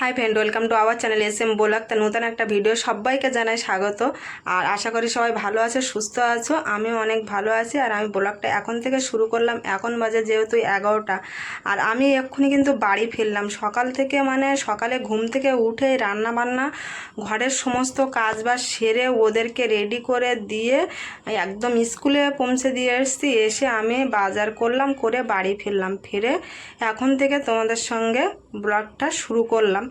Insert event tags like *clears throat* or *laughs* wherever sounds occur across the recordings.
Hi friend welcome to our channel S M বোলাক তা নতুন একটা ভিডিও সবাইকে জানাই স্বাগত। আর আশা করি সবাই ভালো আছে, সুস্থ আছো। আমিও অনেক ভালো আছি আর আমি ব্লগটা এখন থেকে শুরু করলাম। এখন বাজে যেহেতু এগারোটা। আর আমি এক্ষুনি কিন্তু বাড়ি ফিরলাম। সকাল থেকে মানে সকালে ঘুম থেকে উঠে রান্না বান্না ঘরের সমস্ত কাজ বাজ সেরে ওদেরকে রেডি করে দিয়ে একদম স্কুলে পৌঁছে দিয়ে এসেছি। এসে আমি বাজার করলাম, করে বাড়ি ফিরলাম। ফিরে এখন থেকে তোমাদের সঙ্গে ব্লগটা শুরু করলাম।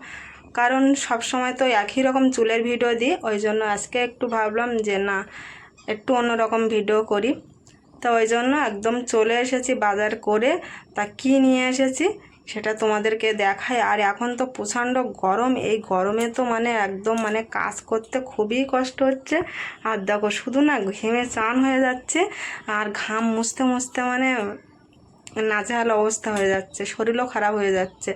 কারণ সব সময় তো একই রকম চুলের ভিডিও দিই, ওই জন্য আজকে একটু ভাবলাম যে না, একটু অন্যরকম ভিডিও করি। তো ওই জন্য একদম চলে এসেছি বাজার করে, তা কি নিয়ে এসেছি সেটা তোমাদেরকে দেখায় আর এখন তো প্রচণ্ড গরম, এই গরমে তো মানে একদম মানে কাজ করতে খুবই কষ্ট হচ্ছে। আর দেখো, শুধু না ঘেমে চান হয়ে যাচ্ছে, আর ঘাম মুছতে মুছতে মানে নাজেহাল অবস্থা হয়ে যাচ্ছে, শরীরও খারাপ হয়ে যাচ্ছে।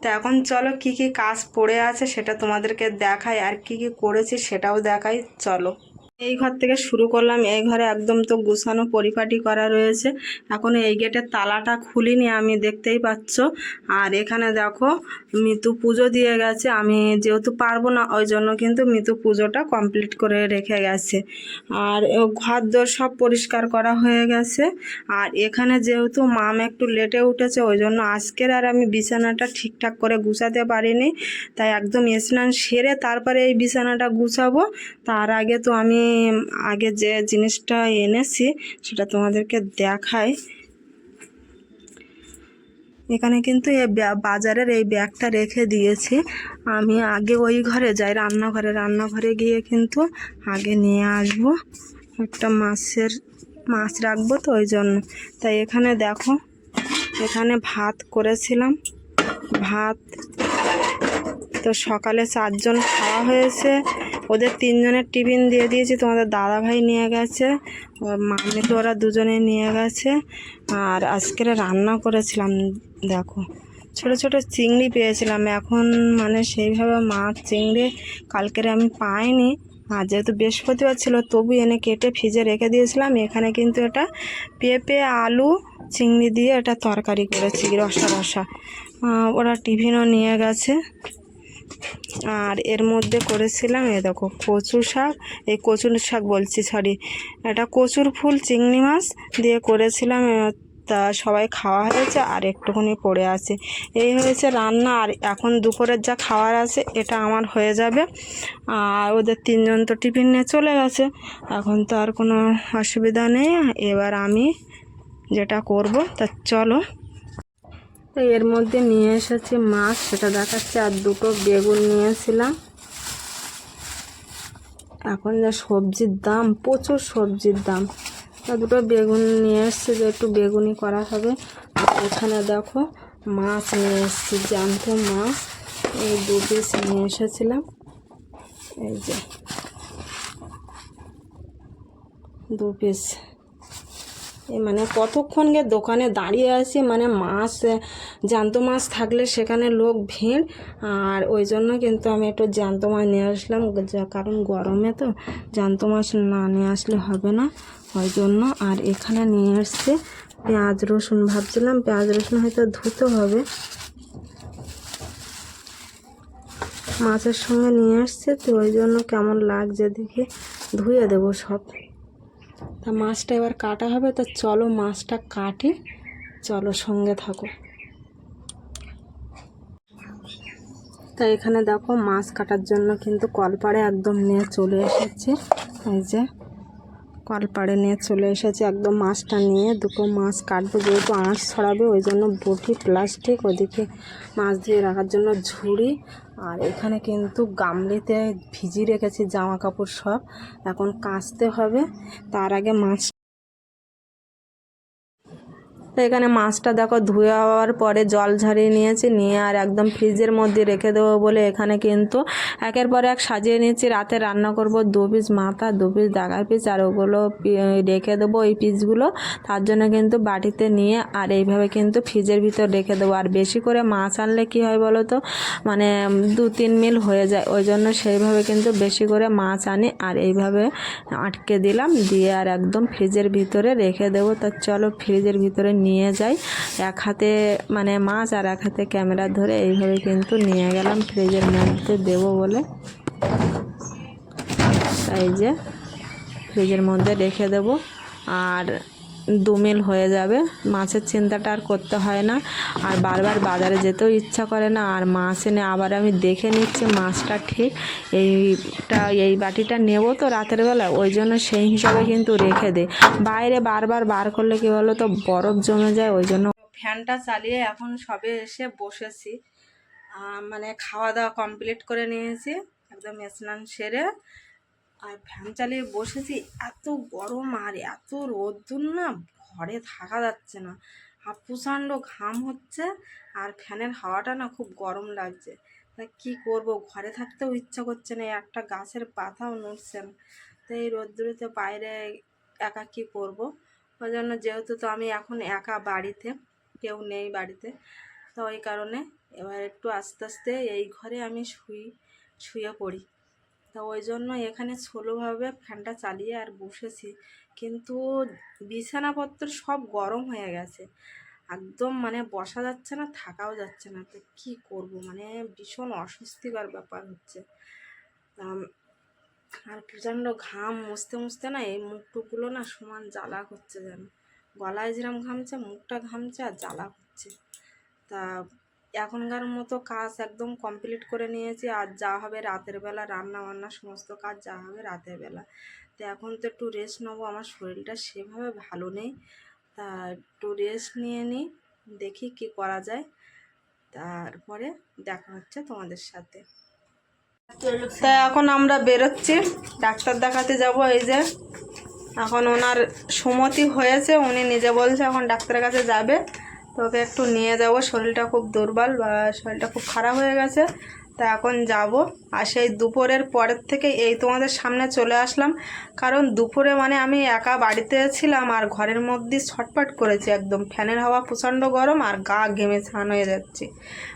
তো এখন চলো কি কি কাজ পড়ে আছে সেটা তোমাদেরকে দেখাই, আর কি কি করেছি সেটাও দেখাই, চলো। এই ঘর থেকে শুরু করলাম। এই ঘরে একদম তো গুছানো, পরিপাটি করা রয়েছে। এখন এই গেটের তালাটা খুলিনি, আমি দেখতেই পাচ্ছ। আর এখানে দেখো, মিতু পুজো দিয়ে গেছে। আমি যেহেতু পারব না, ওই জন্য কিন্তু মিতু পুজোটা কমপ্লিট করে রেখে গেছে। আর ঘর দোর সব পরিষ্কার করা হয়ে গেছে। আর এখানে যেহেতু মাম একটু লেটে উঠেছে, ওই জন্য আজকের আর আমি বিছানাটা ঠিকঠাক করে গুছাতে পারিনি। তাই একদম স্নান সেরে তারপরে এই বিছানাটা গুছাবো। তার আগে তো আমি আগে যে জিনিসটা এনেছি, সেটা তোমাদেরকে দেখাই। এখানে কিন্তু এই বাজারের এই ব্যাগটা রেখে দিয়েছি। আমি আগে ওই ঘরে যাই, রান্নাঘরে। রান্নাঘরে গিয়ে কিন্তু আগে নিয়ে আসব। একটা মাছের, মাছ রাখব তো ওই জন্য। তাই এখানে দেখো, এখানে ভাত করেছিলাম। ভাত তো সকালে চারজন খাওয়া হয়েছে। ওদের তিনজনের টিফিন দিয়ে দিয়েছি, তোমাদের দাদা ভাই নিয়ে গেছে মামি তো ওরা দুজনে নিয়ে গেছে, আর আজকের রান্না করেছিলাম, দেখো। ছোট ছোট চিংড়ি পেয়েছিলাম, এখন মানে সেইভাবে মাছ, চিংড়ি কালকের আমি পাইনি, আর যেহেতু বৃহস্পতিবার ছিল, তবু এনে কেটে ফ্রিজে রেখে দিয়েছিলাম, এখানে কিন্তু এটা পেঁপে, আলু, চিংড়ি দিয়ে এটা তরকারি করেছি, রসা রসা। ওরা টিফিনও নিয়ে গেছে। আর এর মধ্যে করেছিলাম এ দেখো কচু শাক। এই কচুর শাক বলছি সরি এটা কচুর ফুল, চিংড়ি মাছ দিয়ে করেছিলাম। তা সবাই খাওয়া হয়েছে আর একটুখানি পড়ে আছে। এই হয়েছে রান্না আর এখন দুপুরের যা খাওয়ার আছে এটা আমার হয়ে যাবে। আর ওদের তিনজন তো টিফিন নিয়ে চলে গেছে। এখন তো আর কোনো অসুবিধা নেই। এবার আমি যেটা করব, তা চলো তো এর মধ্যে নিয়ে এসেছি মাছ, সেটা দেখাচ্ছে। আর দুটো বেগুন নিয়েছিলাম। এখন যা সবজির দাম, প্রচুর সবজির দাম। দুটো বেগুন নিয়ে এসেছি, যে একটু বেগুনি করা হবে। আর এখানে দেখো মাছ নিয়ে এসেছি, জ্যান্ত মাছ। এই দু পিস নিয়ে এসেছিলাম। এই যে, দু পিস মানে কতক্ষণ গিয়ে দোকানে দাঁড়িয়ে আছি? মানে মাছ জ্যান্ত মাছ থাকলে সেখানে লোক ভিড়। আর ওই জন্য কিন্তু আমি একটু জ্যান্ত মাছ নিয়ে আসলাম। কারণ গরমে তো জ্যান্ত মাছ না নিয়ে আসলে হবে না। ওই জন্য আর এখানে নিয়ে এসছে পেঁয়াজ রসুন। ভাবছিলাম পেঁয়াজ রসুন হয়তো ধুতে হবে। মাছের সঙ্গে নিয়ে আসছে তো ওই জন্য কেমন লাগছে দেখে ধুয়ে দেবো সব। তা মাছটা এবার কাটা হবে, তো চলো মাছটা কাটে, চলো সঙ্গে থাকো। তা এখানে দেখো মাছ কাটার জন্য কিন্তু কলপাড়ে একদম নিয়ে চলে এসেছে। এই যে কলপাড়ে নিয়ে চলে এসেছে, একদম মাছটা নিয়ে দুটো মাছ কাটবো, যেহেতু আঁশ ছড়াবে, ওই জন্য বটি, প্লাস্টিক, ওদিকে মাছ দিয়ে রাখার জন্য ঝুড়ি আর এখানে কিন্তু গামলিতে ভিজিয়ে রেখেছি জামা কাপড় সব। এখন কাচতে হবে। তার আগে মাছ এখানে মাছটা দেখো ধুয়ে হওয়ার পরে জল ঝরিয়ে নিয়েছি, নিয়ে আর একদম ফ্রিজের মধ্যে রেখে দেবো বলে এখানে কিন্তু একের পর এক সাজিয়ে নিয়েছি। রাতে রান্না করব দু পিস মাথা, দু পিস দাগার পিস আর ওগুলো রেখে দেবো ওই পিসগুলো। তার জন্য কিন্তু বাটিতে নিয়ে আর এইভাবে কিন্তু ফ্রিজের ভিতর রেখে দেবো। আর বেশি করে মাছ আনলে কি হয় বলো তো? মানে দু তিন মিল হয়ে যায়। ওই জন্য সেইভাবে কিন্তু বেশি করে মাছ আনি আর এইভাবে আটকে দিলাম। দিয়ে আর একদম ফ্রিজের ভিতরে রেখে দেবো। তা চলো ফ্রিজের ভিতরে নিয়ে নিয়ে যাই। এক হাতে মানে মাছ আর এক হাতে ক্যামেরা ধরে এইভাবে কিন্তু নিয়ে গেলাম। ফ্রিজের মধ্যে দেবো বলে। এই যে, ফ্রিজের মধ্যে রেখে দেব। আর দু মিল হয়ে যাবে। মাছের চিন্তাটা আর করতে হয় না। আর বারবার বাজারে যেতেও ইচ্ছা করে না। আর মাছ এনে আবার আমি দেখে নিচ্ছি মাছটা ঠিক এইটা, এই বাটিটা নেব তো রাতের বেলা, ওই জন্য সেই হিসাবে কিন্তু রেখে দিই বাইরে বারবার বার করলে কী বলো তো বরফ জমে যায়, ওই জন্য ফ্যানটা চালিয়ে এখন সবে এসে বসেছি। মানে খাওয়া দাওয়া কমপ্লিট করে নিয়েছি, একদম স্নান সেরে। আর ফ্যান চালিয়ে বসেছি, এত গরম আর এত রোদ্দুর না, ঘরে থাকা যাচ্ছে না। আর প্রচণ্ড ঘাম হচ্ছে আর ফ্যানের হাওয়াটা না খুব গরম লাগছে। তা কী করব, ঘরে থাকতেও ইচ্ছা করছে না একটা গাছের পাতাও নড়ছে না। তো এই রোদ্দুরেতে বাইরে একা কী করব? ওই জন্য যেহেতু তো আমি এখন একা বাড়িতে, কেউ নেই বাড়িতে, তো ওই কারণে এবার একটু আস্তে আস্তে এই ঘরে আমি শুই, শুয়ে পড়ি। তা ওই জন্য এখানে ছোলোভাবে ফ্যানটা চালিয়ে আর বসেছি। কিন্তু বিছানাপত্র সব গরম হয়ে গেছে। একদম মানে বসা যাচ্ছে না, থাকাও যাচ্ছে না। তো কী করব? মানে ভীষণ অস্বস্তিকর ব্যাপার হচ্ছে। আর প্রচণ্ড ঘাম মুছতে মুছতে না এই মুখটুকগুলো না সমান জ্বালা করছে যেন। গলায় যেরম ঘামছে, মুখটা ঘামছে আর জ্বালা করছে। তা এখনকার মতো কাজ একদম কমপ্লিট করে নিয়েছি। আর যা হবে রাতের বেলা, রান্না বান্না সমস্ত কাজ যা হবে রাতের বেলা। তো এখন তো একটু রেস্ট নেব, আমার শরীরটা সেভাবে ভালো নেই। তা একটু রেস্ট নিয়ে নিই দেখি কি করা যায়। তারপরে দেখা হচ্ছে তোমাদের সাথে। তা এখন আমরা বেরোচ্ছি, ডাক্তার দেখাতে যাব এই যে। এখন ওনার সুমতি হয়েছে, উনি নিজে বলছে এখন ডাক্তারের কাছে যাবে। তো ওকে একটু নিয়ে যাব। শরীরটা খুব দুর্বল বা শরীরটা খুব খারাপ হয়ে গেছে। তা এখন যাব। আর সেই দুপুরের পরের থেকে এই তোমাদের সামনে চলে আসলাম। কারণ দুপুরে মানে আমি একা বাড়িতে ছিলাম আর ঘরের মধ্যে ছটপট করেছি একদম। ফ্যানের হাওয়া প্রচণ্ড গরম আর গা ঘেমে ছান হয়ে যাচ্ছে।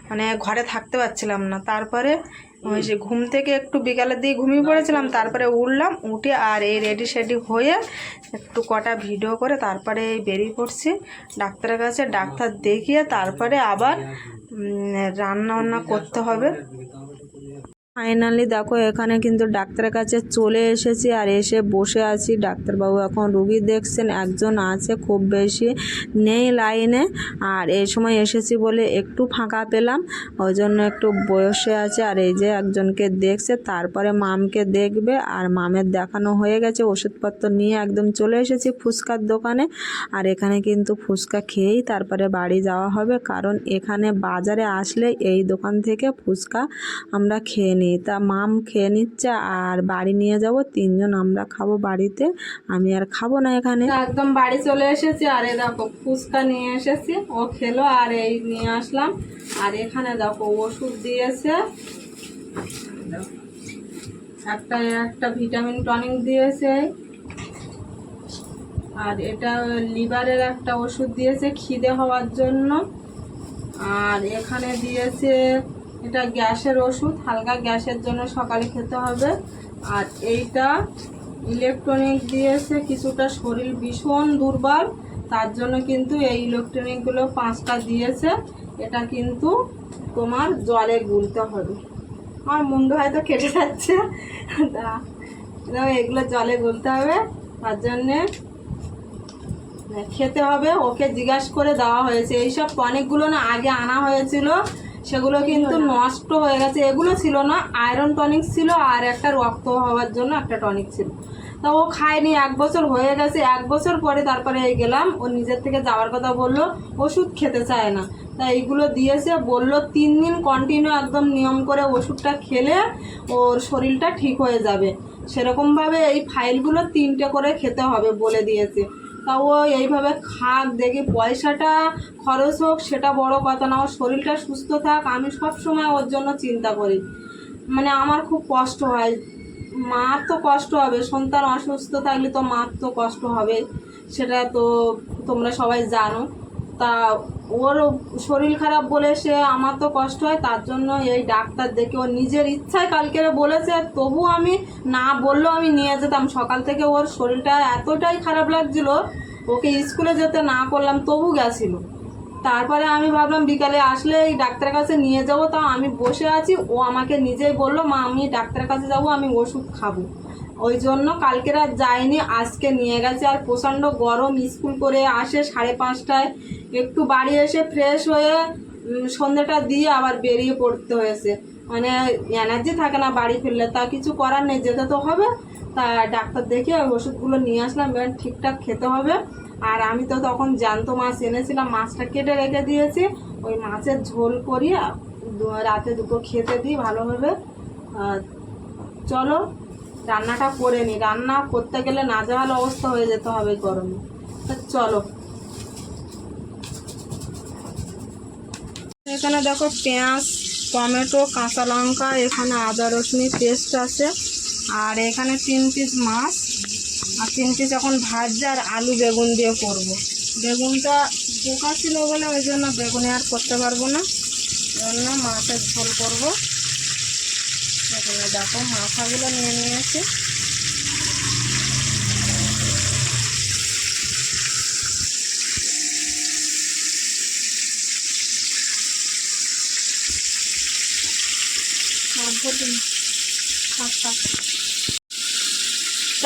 মানে ঘরে থাকতে পারছিলাম না। তারপরে ওই যে ঘুম থেকে একটু বিকালের দিকে ঘুমিয়ে পড়েছিলাম, তারপরে উঠলাম, উঠে আর এই রেডি সেডি হয়ে একটু কটা ভিডিও করে তারপরে বেরিয়ে পড়ছি ডাক্তারের কাছে, ডাক্তার দেখিয়ে তারপরে আবার রান্না বান্না করতে হবে। ফাইনালি দেখো, এখানে কিন্তু ডাক্তারের কাছে চলে এসেছি আর এসে বসে আছি। ডাক্তারবাবু এখন রুগী দেখছেন, একজন আছে খুব বেশি নেই লাইনে। আর এই সময় এসেছি বলে একটু ফাঁকা পেলাম ওই জন্য একটু বসে আছে। আর এই যে একজনকে দেখছে, তারপরে মামকে দেখবে আর মামের দেখানো হয়ে গেছে, ওষুধপত্র নিয়ে একদম চলে এসেছি ফুচকার দোকানে। আর এখানে কিন্তু ফুচকা খেয়েই তারপরে বাড়ি যাওয়া হবে, কারণ এখানে বাজারে আসলে এই দোকান থেকে ফুচকা আমরা খেয়ে নিই। তা মাম খেয়ে নিচ্ছে আর বাড়ি নিয়ে যাব, তিনজন আমরা খাব বাড়িতে। আমি আর খাব না এখানে। একদম বাড়ি চলে এসেছি আর এই দেখো ফুচকা নিয়ে এসেছি। ও খেলো আর এই নিয়ে আসলাম। আর এখানে দেখো ওষুধ দিয়েছে। একটা একটা ভিটামিন টনিক দিয়েছে। আর এটা লিভারের একটা ওষুধ দিয়েছে খিদে হওয়ার জন্য। আর এখানে দিয়েছে এটা গ্যাসের ওষুধ, হালকা গ্যাসের জন্য সকালে খেতে হবে। আর এইটা ইলেকট্রনিক দিয়েছে, কিছুটা শরীর ভীষণ দুর্বল, তার জন্য কিন্তু এই ইলেকট্রনিকগুলো পাঁচটা দিয়েছে। এটা কিন্তু তোমার জলে গুলতে হবে। আমার মুন্ডু হয়তো কেটে যাচ্ছে। তা এগুলো জলে গুলতে হবে। তার জন্যে, খেতে হবে। ওকে জিজ্ঞাসা করে দেওয়া হয়েছে। এইসব অনেকগুলো না আগে আনা হয়েছিল। সেগুলো কিন্তু নষ্ট হয়ে গেছে। এগুলো ছিল না আয়রন টনিক ছিল আর একটা রক্ত হওয়ার জন্য একটা টনিক ছিল। তা ও খায়নি এক বছর হয়ে গেছে। এক বছর পরে তারপরে গেলাম ও নিজের থেকে যাওয়ার কথা বলল ওষুধ খেতে চায় না। তা এইগুলো দিয়েছে বলল তিন দিন কন্টিনিউ একদম নিয়ম করে ওষুধটা খেলে ওর শরীরটা ঠিক হয়ে যাবে। সেরকমভাবে এই ফাইলগুলো তিনটে করে খেতে হবে বলে দিয়েছে। তা ও এইভাবে খাক, দেখি পয়সাটা খরচ হোক, সেটা বড় কথা না। ওর শরীরটা সুস্থ থাক, আমি সব সময় ওর জন্য চিন্তা করি। মানে আমার খুব কষ্ট হয়। মার তো কষ্ট হবে, সন্তান অসুস্থ থাকলে তো মার তো কষ্ট হবে, সেটা তো তোমরা সবাই জানো। তা ওর শরীর খারাপ বলে সে আমার তো কষ্ট হয়, তার জন্য এই ডাক্তার দেখে ও নিজের ইচ্ছায় কালকে বলেছে তবু আমি না বললেও আমি নিয়ে যেতাম। সকাল থেকে ওর শরীরটা এতটাই খারাপ লাগছিল, ওকে স্কুলে যেতে না করলাম, তবু গেছিল। তারপরে আমি ভাবলাম, বিকালে আসলে এই ডাক্তারের কাছে নিয়ে যাব, তা আমি বসে আছি, ও আমাকে নিজেই বলল, মা, আমি ডাক্তারের কাছে যাব, আমি ওষুধ খাব। ওই জন্য কালকে রাত যাইনি আজকে নিয়ে গেছে। আর প্রচণ্ড গরম, স্কুল করে আসে সাড়ে পাঁচটায়। একটু বাড়ি এসে ফ্রেশ হয়ে সন্ধ্যাটা দিয়ে আবার বেরিয়ে পড়তে হয়েছে। মানে এনার্জি থাকে না বাড়ি ফিরলে, তা কিছু করার নেই, যেতে তো হবে। তা ডাক্তার দেখে ওষুধগুলো নিয়ে আসলাম, এবার ঠিকঠাক খেতে হবে। আর আমি তো তখন জ্যান্ত মাছ এনেছিলাম, মাছটা কেটে রেখে দিয়েছি। ওই মাছের ঝোল করি রাতে দুটো খেতে দিই ভালোভাবে। চলো। রান্নাটা করে নিই রান্না করতে গেলে না নাজেহাল অবস্থা হয়ে যেতে হবে গরমে। চলো। এখানে দেখো পেঁয়াজ, টমেটো, কাঁচা লঙ্কা, এখানে আদা রসুনের পেস্ট আছে। আর এখানে তিন পিস মাছ। আর তিন পিস এখন ভাজছে আর আলু বেগুন দিয়ে করব। বেগুনটা পোকা ছিল বলে ওই জন্য বেগুনে আর করতে পারব না। জন্য মাছের ঝোল করব। এখানে দেখো মাথাগুলো নিয়ে নিয়েছে।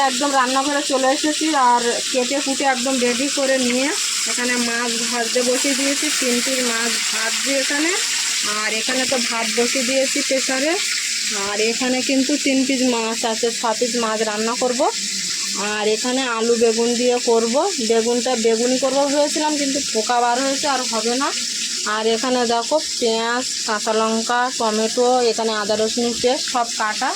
একদম রান্নাঘরে চলে এসেছি আর কেটে কুটে একদম রেডি করে নিয়ে এখানে মাছ ভাজতে বসিয়ে দিয়েছি। তিন পিস মাছ ভাজছি এখানে। আর এখানে তো ভাত বসিয়ে দিয়েছি প্রেসারে। আর এখানে কিন্তু তিন পিস মাছ আছে, ছ পিস মাছ রান্না করব। আর এখানে আলু বেগুন দিয়ে করব। বেগুনটা বেগুনি করব ভেবেছিলাম, কিন্তু পোকা বার হয়েছে আর হবে না। আর এখানে দেখো পেঁয়াজ, কাঁচা লঙ্কা, টমেটো, এখানে আদা রসুন পেস্ট সব কাটা।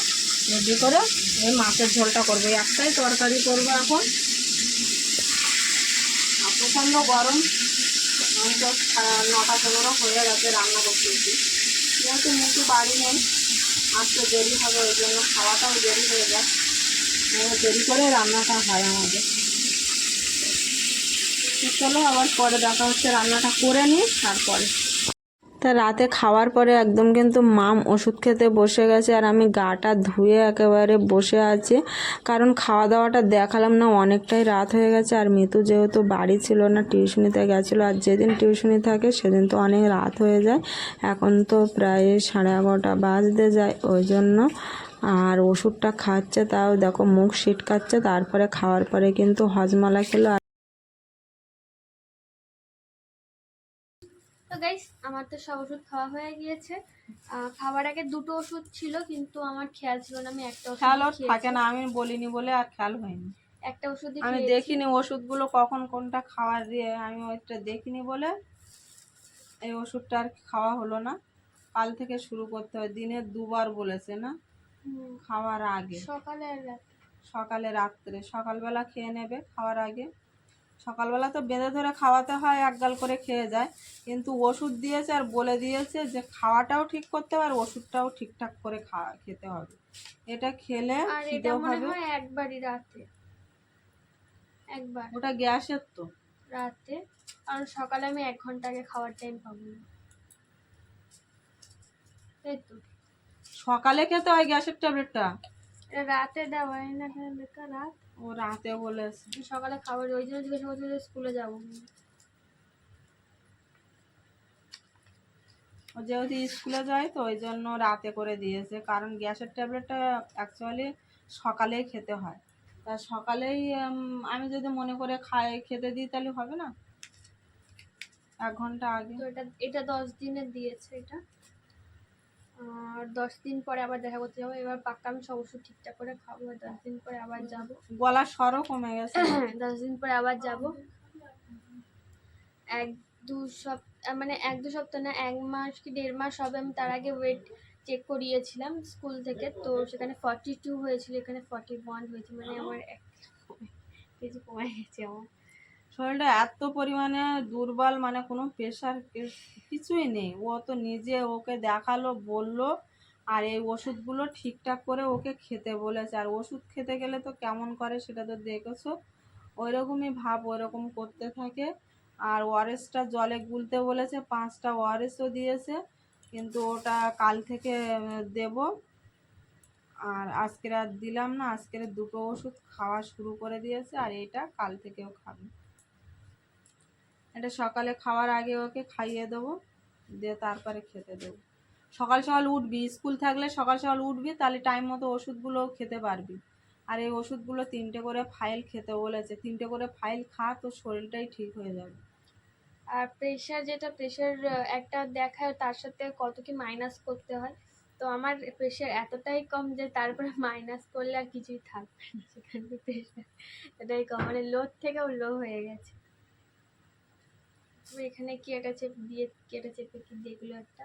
রেডি করে এই মাছের ঝোলটা করব। একটাই তরকারি করব এখন। প্রচণ্ড গরম। আমি তো নটা পনেরো হয়ে গেছে রান্না করতেছি। যেহেতু মুখে বাড়ি নেই আসতে দেরি হবে ওই জন্য খাওয়াটাও দেরি হয়ে যায়। মানে দেরি করে রান্নাটা হয় আমাদের। চলো আবার পরে দেখা হচ্ছে, রান্নাটা করে নিই, তারপরে। তা রাতে খাওয়ার পরে একদম কিন্তু মাম ওষুধ খেতে বসে গেছে আর আমি গাটা ধুয়ে একেবারে বসে আছি। কারণ খাওয়া দাওয়াটা দেখালাম না, অনেকটাই রাত হয়ে গেছে আর মিতু যেহেতু বাড়ি ছিল না, টিউশনিতে গেছিল আর যেদিন টিউশনি থাকে সেদিন তো অনেক রাত হয়ে যায়। এখন তো প্রায় সাড়ে এগারোটা বাজতে যায় ওই জন্য। আর ওষুধটা খাচ্ছে, তাও দেখো মুখ সিটকাচ্ছে, তারপরে খাওয়ার পরে কিন্তু হজমালা খেলো। তো গাইস আমার তো সব ওষুধ খাওয়া হয়ে গিয়েছে। খাবার আগে দুটো ওষুধ ছিল কিন্তু আমার খেয়াল ছিল না আমি একটা খেয়াল থাকে না আমি বলিনি বলে আর খেয়াল হয়নি। একটা ওষুধই আমি দেখিনি ওষুধগুলো কখন কোনটা খাওয়া দিয়ে আমি ওইটা দেখিনি বলে এই ওষুধটা আর খাওয়া হলো না। কাল থেকে শুরু করতে হয় দিনে দুবার বলেছে না? খাওয়ার আগে। সকালে সকালে রাত্রে সকালবেলা খেয়ে নেবে খাওয়ার আগে। সকালবেলা তো বেঁধে ধরে খাওয়াতে হয় এক গাল করে খেয়ে যায়। কিন্তু ওষুধ দিয়েছে আর বলে দিয়েছে যে খাওয়াটাও ঠিক করতে হবে আর ওষুধটাও ঠিকঠাক করে খাওয়া খেতে হবে। এটা খেলে হবে। একবারই রাতে। একবার। ওটা গ্যাসের তো। রাতে। কারণ সকালে আমি এক ঘণ্টা আগে খাওয়ার টাইম পাবো না। সকালে খেতে হয় গ্যাসের ট্যাবলেটটা? রাতে দেওয়া হয় না বেকার রাত। ও রাতে বলেছে সকালে খাবার ওই জন্য জিজ্ঞাসা করছি যে স্কুলে যাব ও যেহেতু স্কুলে যায় তো ওই জন্য রাতে করে দিয়েছে কারণ গ্যাসের ট্যাবলেটটা অ্যাকচুয়ালি সকালেই খেতে হয়। তা সকালেই আমি যদি মনে করে খাই খেতে দিই তাহলে হবে না? এক ঘণ্টা আগে। তো এটা এটা দশ দিনের দিয়েছে এটা? আর দশ দিন পরে আবার দেখা করতে যাব। এবার পাক্কা আমি সব ওষুধ ঠিকঠাক করে খাব। আর দশ দিন পরে আবার যাব। গলার স্বরও কমে গেছে। *clears throat* দশ দিন পরে আবার যাব। এক দু সপ্তাহ মানে এক দু সপ্তাহ না এক মাস কি দেড় মাস হবে আমি তার আগে ওয়েট চেক করিয়েছিলাম স্কুল থেকে। তো সেখানে ফর্টি টু হয়েছিল এখানে ফর্টি ওয়ান হয়েছে। মানে আমার এক কেজি কমে গেছে আমার। শরীরটা এত পরিমাণে দুর্বল মানে কোনো প্রেশার কিছুই নেই। ও তো নিজে ওকে দেখাল, বলল, আর এই ওষুধগুলো ঠিকঠাক করে ওকে খেতে বলেছে। আর ওষুধ খেতে গেলে তো কেমন করে সেটা তো দেখেছ? ওই রকমই ভাব ওরকম করতে থাকে। আর ওয়ারেসটা জলে গুলতে বলেছে, পাঁচটা ওয়ারেসও দিয়েছে। কিন্তু ওটা কাল থেকে দেব। আর আজকের আর দিলাম না, আজকের দুটো ওষুধ খাওয়া শুরু করে দিয়েছে, আর এটা কাল থেকেও খাবে। এটা সকালে খাওয়ার আগে ওকে খাইয়ে দেবো, দিয়ে তারপরে খেতে দেবো। সকাল সকাল উঠবি, স্কুল থাকলে সকাল সকাল উঠবি, তাহলে টাইম মতো ওষুধগুলোও খেতে পারবি। আর এই ওষুধগুলো তিনটে করে ফাইল খেতে বলেছে, তিনটে করে ফাইল খা, তোর শরীরটাই ঠিক হয়ে যাবে। আর প্রেশার যেটা প্রেশার একটা দেখায় তার সাথে কত কি মাইনাস করতে হয়। তো আমার প্রেশার এতটাই কম যে তারপরে মাইনাস করলে আর কিছুই থাকবে না। সেখানে প্রেশার এটাই কম। মানে লোর থেকেও লো হয়ে গেছে। এখানে কি একটা চেপে দিয়ে কি একটা চেপে কি দেখল একটা?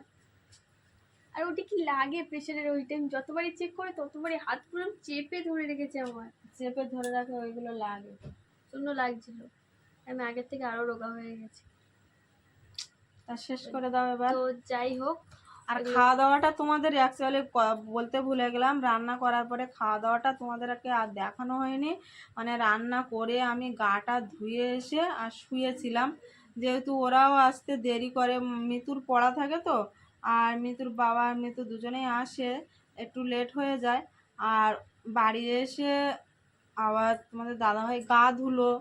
আর ওটা কি লাগে প্রেশারের ওই টাইম যতবারই চেক করে ততবারই হাত পুরো চেপে ধরে রেখেছে আমার। চেপে ধরে রাখে ওইগুলো লাগে। শূন্য লাগছিল। আমি আগের থেকে আরও রোগা হয়ে গেছি। তা শেষ করে দাও এবার। তো যাই হোক আর খাওয়া দাওয়াটা তোমাদের অ্যাকচুয়ালি বলতে ভুলে গেলাম। রান্না করার পরে খাওয়া দাওয়াটা তোমাদেরকে আর দেখানো হয়নি। মানে রান্না করে আমি গাটা ধুয়ে এসে আর শুয়েছিলাম। যেহেতু ওরাও আসতে দেরি করে, মিতুর পড়া থাকে তো, আর মিতুর বাবা আর মিতু দুজনেই আসে, একটু লেট হয়ে যায়। আর বাড়ি এসে আবার তোমাদের দাদাভাই গা ধুলো,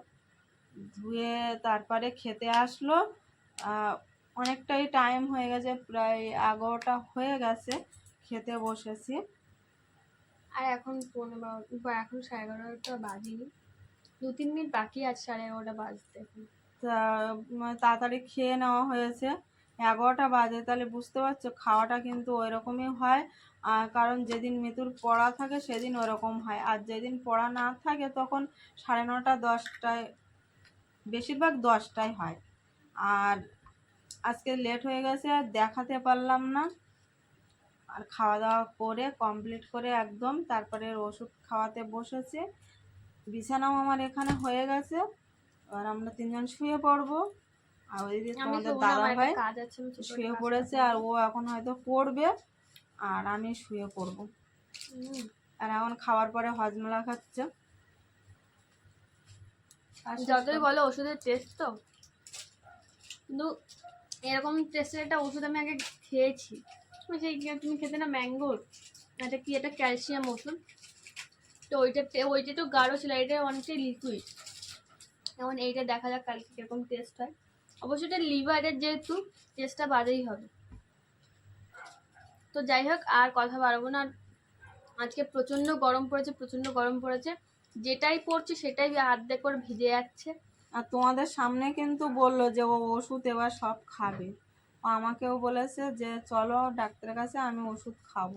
ধুয়ে তারপরে খেতে আসলো। অনেকটাই টাইম হয়ে গেছে, প্রায় এগারোটা হয়ে গেছে, খেতে বসেছি। আর এখন পনেরো এখন সাড়ে এগারোটা বাজেনি। দু তিন মিনিট বাকি আছে, সাড়ে এগারোটা বাজতে এখন। তাড়াতাড়ি খেয়ে নেওয়া হয়েছে। এগারোটা বাজে, তাহলে বুঝতে পারছ, খাওয়াটা কিন্তু ওই রকমই হয় কারণ যেদিন মিতুর পড়া থাকে, সেদিন ওরকম হয়। আর যেদিন পড়া না থাকে, তখন সাড়ে নটা দশটায়, বেশিরভাগ দশটায় হয়। আর আজকে লেট হয়ে গেছে, আর দেখাতে পারলাম না। আর খাওয়া দাওয়া করে, কমপ্লিট করে একদম, তারপরে ওষুধ খাওয়াতে বসেছে। বিছানাও আমার এখানে হয়ে গেছে। এবার আমরা তিনজন শুয়ে পড়ব। আর ওইদিকে তোমাদের দাদা ভাই একটা শুয়ে পড়েছে আর ও এখন হয়তো পড়বে আর আমি শুয়ে পড়ব। আর এখন খাওয়ার পরে হজমলা খাচ্ছে। আর যতই। বলো ওষুধের টেস্ট তো। কিন্তু এরকম টেস্টের একটা ওষুধ আমি আগে খেয়েছি। সেই তুমি খেতে না ম্যাঙ্গোর এটা কি এটা ক্যালসিয়াম ওষুধ? তো ওইটা ওইটা একটু গাঢ় ছিল এটা অনেকটাই লিকুইড যেমন এইটা দেখা যাক কালকে কীরকম টেস্ট হয়। অবশ্যই এটা লিভারের যেহেতু টেস্টটা বাজেই হবে। তো যাই হোক, আর কথা বাড়াবো না। আজকে প্রচণ্ড গরম পড়েছে, প্রচণ্ড গরম পড়েছে। যেটাই পড়ছে সেটাই আর্ধেক করে ভিজে যাচ্ছে। আর তোমাদের সামনে কিন্তু বলল যে ও ওষুধ এবার সব খাবে। আমাকেও বলেছে যে, চলো ডাক্তারের কাছে আমি ওষুধ খাব।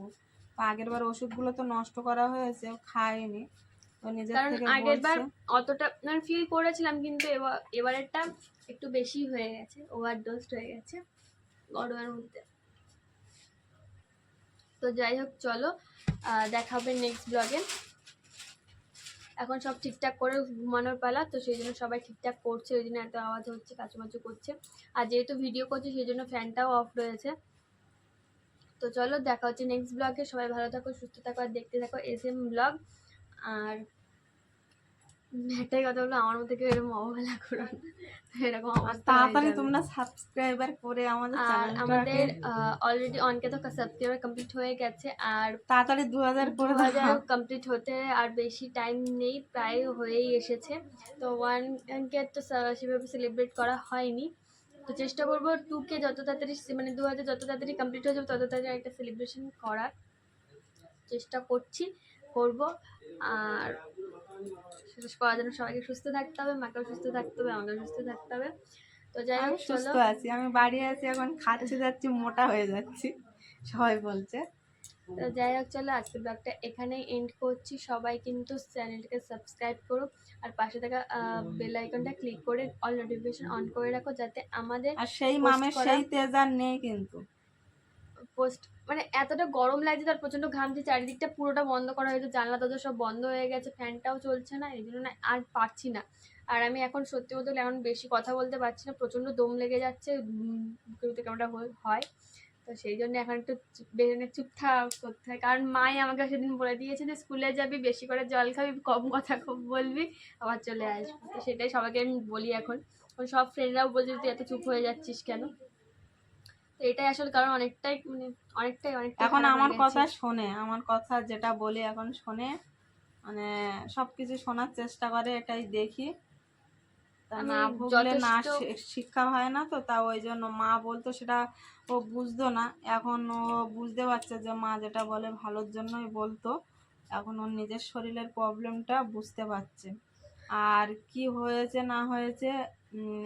তো আগের বার ওষুধগুলো তো নষ্ট করা হয়েছে খায়নি। কারণ আগের বার অতটা মানে ফিল করেছিলাম কিন্তু এবার এবারেরটা একটু বেশি হয়ে গেছে ওভার ডোজ হয়ে গেছে গরমের মধ্যে। তো যাই হোক চলো দেখা হবে নেক্সট ব্লগে এখন সব ঠিকঠাক করে ঘুমানোর পালা তো সেই জন্য সবাই ঠিকঠাক করছে ওই জন্য এত আওয়াজ হচ্ছে কাচুমাচু করছে। আর যেহেতু ভিডিও করছে সেই জন্য ফ্যানটাও অফ রয়েছে। তো চলো দেখা হচ্ছে নেক্সট ব্লগে সবাই ভালো থাকো সুস্থ থাকো আর দেখতে থাকো এস এম ব্লগ আর একটাই কথা আমার মধ্যে কেউ এরকম অবহেলা করো না। এরকম তাড়াতাড়ি তোমরা সাবস্ক্রাইবার করে আমাদের আর আমাদের অলরেডি অনকে তো সাবস্ক্রাইবার কমপ্লিট হয়ে গেছে আর তাড়াতাড়ি দু হাজার দু হাজার কমপ্লিট হতে আর বেশি টাইম নেই প্রায় হয়েই এসেছে। তো ওয়ান ওয়ানকে তো সেভাবে সেলিব্রেট করা হয়নি। তো চেষ্টা করব টুকে যত তাড়াতাড়ি মানে দু হাজার যত তাড়াতাড়ি কমপ্লিট হয়ে যাবে তত তাড়াতাড়ি একটা সেলিব্রেশন করার। চেষ্টা করছি। করব। আর শেষ করার জন্য সবাইকে সুস্থ থাকতে হবে মাকেও সুস্থ থাকতে হবে আমাকেও সুস্থ থাকতে হবে। তো যাই হোক সুস্থ আছি আমি বাড়ি আছি এখন খাচ্ছি যাচ্ছি মোটা হয়ে যাচ্ছি সবাই বলছে। তো যাই হোক চলো আজকে ব্লগটা এখানেই এন্ড করছি। সবাই কিন্তু চ্যানেলটাকে সাবস্ক্রাইব করো আর পাশে থাকা বেল আইকনটা ক্লিক করে অল নোটিফিকেশন অন করে রাখো যাতে আমাদের আর সেই মামের সেই তেজার নেই কিন্তু। পোস্ট মানে এতটা গরম লাগছে তার প্রচণ্ড ঘামছে চারিদিকটা পুরোটা বন্ধ করা হয়েছে, জানলা দরজা সব বন্ধ হয়ে গেছে, ফ্যানটাও চলছে না, এই জন্য আর পারছি না। আর আমি এখন সত্যি বলতে এখন বেশি কথা বলতে পারছি না প্রচণ্ড দম লেগে যাচ্ছে ভিতরে কেমনটা হয়। তো সেই জন্য এখন একটু বেরোনে চুপ থাক করতে হয়। কারণ মাই আমাকে সেদিন বলে দিয়েছে যে, স্কুলে যাবি, বেশি করে জল খাবি, কম কথা খুব বলবি, আবার চলে আসবি। তো সেটাই সবাইকে আমি বলি এখন। সব ফ্রেন্ডরাও বলছে, তুই এত চুপ হয়ে যাচ্ছিস কেন? তো এটাই আসলে কারণ অনেকটাই মানে অনেকটাই অনেকটাই এখন আমার কথা শোনে আমার কথা যেটা বলি এখন শোনে মানে সব কিছু শোনার চেষ্টা করে এটাই দেখি। তা না ভুগলে না শিক্ষা হয় না তো তা ওই জন্য মা বলতো সেটা ও বুঝতো না। এখন ও বুঝতে পারছে যে মা যেটা বলে ভালোর জন্যই বলতো। এখন ওর নিজের শরীরের প্রবলেমটা বুঝতে পারছে। আর কি হয়েছে না হয়েছে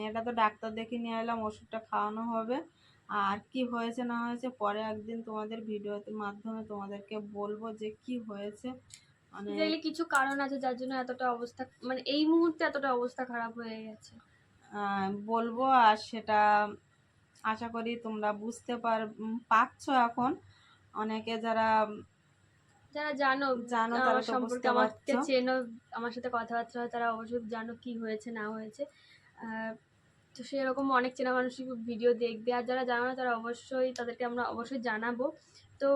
এটা তো ডাক্তার দেখে নিয়ে এলাম ওষুধটা খাওয়ানো হবে। আর কি হয়েছে না হয়েছে পরে একদিন তোমাদের ভিডিওর মাধ্যমে তোমাদেরকে বলব যে কি হয়েছে। মানে কিছু কারণ আছে যার জন্য এতটা অবস্থা মানে এই মুহূর্তে এতটা অবস্থা খারাপ হয়ে গেছে। বলব আর সেটা আশা করি তোমরা বুঝতে পার পারছ এখন। অনেকে যারা যারা জানো জানো তারা সম্পর্কে আমাকে চেনো আমার সাথে কথাবার্তা হয় তারা অবশ্যই জানো কি হয়েছে না হয়েছে। তো সেরকম অনেক চেনা মানুষই ভিডিও দেখবে। আর যারা জানো না, তারা অবশ্যই তাদেরকে আমরা অবশ্যই জানাব। তো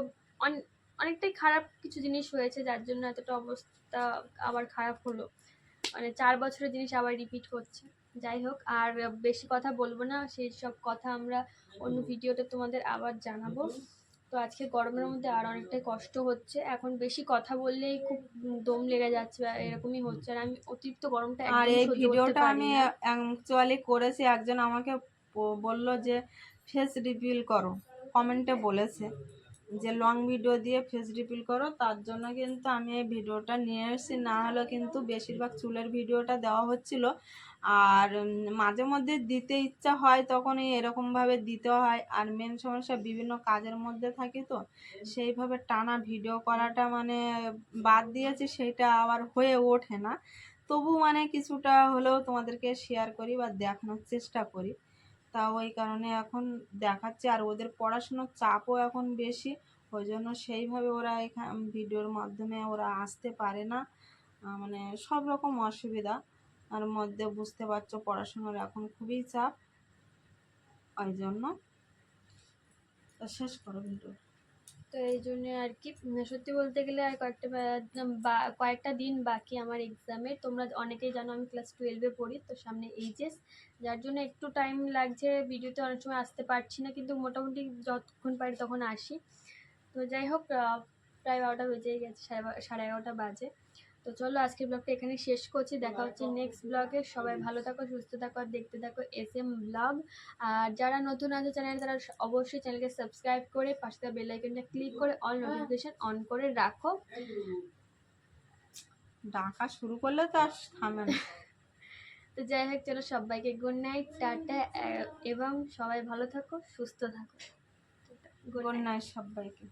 অনেকটাই খারাপ কিছু জিনিস হয়েছে, যার জন্য এতটা অবস্থা আবার খারাপ হলো। মানে চার বছরের জিনিস আবার রিপিট হচ্ছে। যাই হোক, আর বেশি কথা বলব না। সেই সব কথা আমরা অন্য ভিডিওতে তোমাদের আবার জানাব। তো আজকে গরমের মধ্যে আর অনেকটাই কষ্ট হচ্ছে। এখন বেশি কথা বললেই খুব দম লেগে যাচ্ছে বা এরকমই হচ্ছে। আর আমি অতিরিক্ত গরমটা আর এই ভিডিওটা আমি। অ্যাকচুয়ালি করেছি একজন আমাকে বলল বলল যে ফেস রিভিল করো। কমেন্টে বলেছে। যে লং ভিডিও দিয়ে ফেস রিভিল করো, তার জন্য কিন্তু আমি এই ভিডিওটা নিয়ে এসেছি। না হলে কিন্তু বেশিরভাগ চুলের ভিডিওটা দেওয়া হচ্ছিল। আর মাঝে মধ্যে দিতে ইচ্ছা হয়, তখনই এরকমভাবে দিতে হয়। আর মেন সমস্যা, বিভিন্ন কাজের মধ্যে থাকি তো, সেইভাবে টানা ভিডিও করাটা মানে বাদ দিয়েছি, সেটা আবার হয়ে ওঠে না। তবু মানে কিছুটা হলেও তোমাদেরকে শেয়ার করি বা দেখানোর চেষ্টা করি। তা ওই কারণে এখন দেখাচ্ছে আর ওদের পড়াশুনোর চাপও এখন বেশি। ওই জন্য সেইভাবে ওরা এখান, ভিডিওর মাধ্যমে ওরা আসতে পারে না। মানে সব রকম অসুবিধা। আর মধ্যে বুঝতে পারছ পড়াশোনার এখন খুবই চাপ। ওই জন্য শেষ করো ভিডিও তো এই জন্যে আর কি। সত্যি বলতে গেলে আর কয়েকটা কয়েকটা দিন বাকি আমার এক্সামে তোমরা অনেকেই জানো আমি ক্লাস টুয়েলভে পড়ি, তো সামনে এইচএস যার জন্য একটু টাইম লাগছে ভিডিওতে অনেক সময় আসতে পারছি না, কিন্তু মোটামুটি যতক্ষণ পারি তখন আসি। তো যাই হোক প্রায় বারোটা বেজেই গেছে, সাড়ে সাড়ে এগারোটা বাজে। তো চলো আজকের ব্লগটা এখানে শেষ করছি। দেখা হচ্ছে নেক্সট ব্লগে সবাই ভালো থাকো সুস্থ থাকো আর দেখতে থাকো এস এম ব্লগ আর যারা নতুন আছে চ্যানেল তারা অবশ্যই চ্যানেলকে সাবস্ক্রাইব করে পাশে থাকা বেল আইকনটা ক্লিক করে অল নোটিফিকেশন অন করে রাখো। ডাকা শুরু করলে তো আর থামে না। *laughs* তো যাই হোক চলো সবাইকে গুড নাইট টাটা এবং সবাই ভালো থাকো সুস্থ থাকো। গুড নাইট সবাইকে।